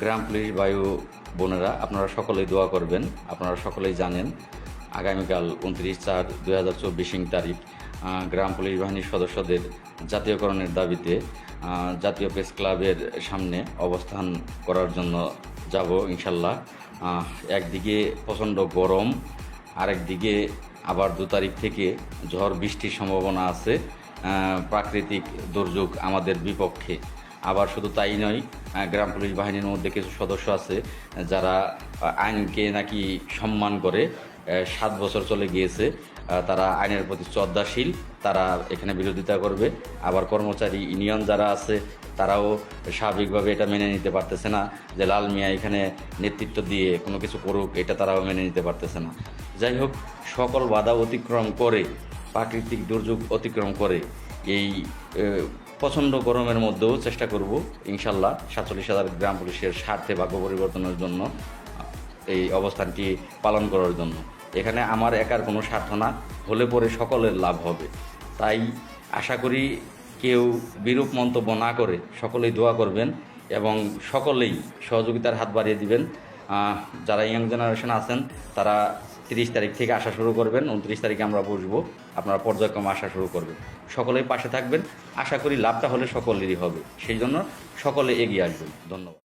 গ্রাম police বায়ু বোনেরা, আপনারা সকলেই দোয়া করবেন, আপনারা সকলেই জানেন, আগামীকাল উনত্রিশ চার দুই হাজার চব্বিশ তারিখ গ্রাম পুলিশ বাহিনীর সদস্যদের জাতীয়করণের দাবিতে জাতীয় প্রেস ক্লাবের সামনে অবস্থান করার জন্য যাব ইনশাল্লাহ। একদিকে প্রচণ্ড গরম, আরেকদিকে আবার দু তারিখ থেকে ঝড় বৃষ্টির সম্ভাবনা আছে। প্রাকৃতিক দুর্যোগ আমাদের বিপক্ষে। আবার শুধু তাই নয় গ্রাম পুলিশ বাহিনীর মধ্যে কিছু সদস্য আছে যারা আইনকে নাকি সম্মান করে সাত বছর চলে গিয়েছে। তারা আইনের প্রতি শ্রদ্ধাশীল, তারা এখানে বিরোধিতা করবে। আবার কর্মচারী ইউনিয়ন যারা আছে, তারাও স্বাভাবিকভাবে এটা মেনে নিতে পারতেছে না, যে লাল মিয়া এখানে নেতৃত্ব দিয়ে কোনো কিছু করুক, এটা তারাও মেনে নিতে পারতেছে না। যাই হোক, সকল বাধা অতিক্রম করে প্রাকৃতিক দুর্যোগ অতিক্রম করে এই প্রচণ্ড গরমের মধ্যেও চেষ্টা করব, ইনশাল্লাহ সাতচল্লিশ হাজার গ্রাম পুলিশের স্বার্থে ভাগ্য পরিবর্তনের জন্য এই অবস্থানটি পালন করার জন্য। এখানে আমার একার কোনো স্বার্থ না, হলে পরে সকলের লাভ হবে। তাই আশা করি কেউ বিরূপ মন্তব্য না করে সকলেই দোয়া করবেন এবং সকলেই সহযোগিতার হাত বাড়িয়ে দিবেন। যারা ইয়াং জেনারেশন আছেন, তারা তিরিশ তারিখ থেকে আসা শুরু করবেন, উনত্রিশ তারিখে আমরা বসবো, আপনারা পর্যায়ক্রমে আসা শুরু করবেন। সকলেই পাশে থাকবেন, আশা করি লাভটা হলে সকলেরই হবে। সেই জন্য সকলে এগিয়ে আসবেন। ধন্যবাদ।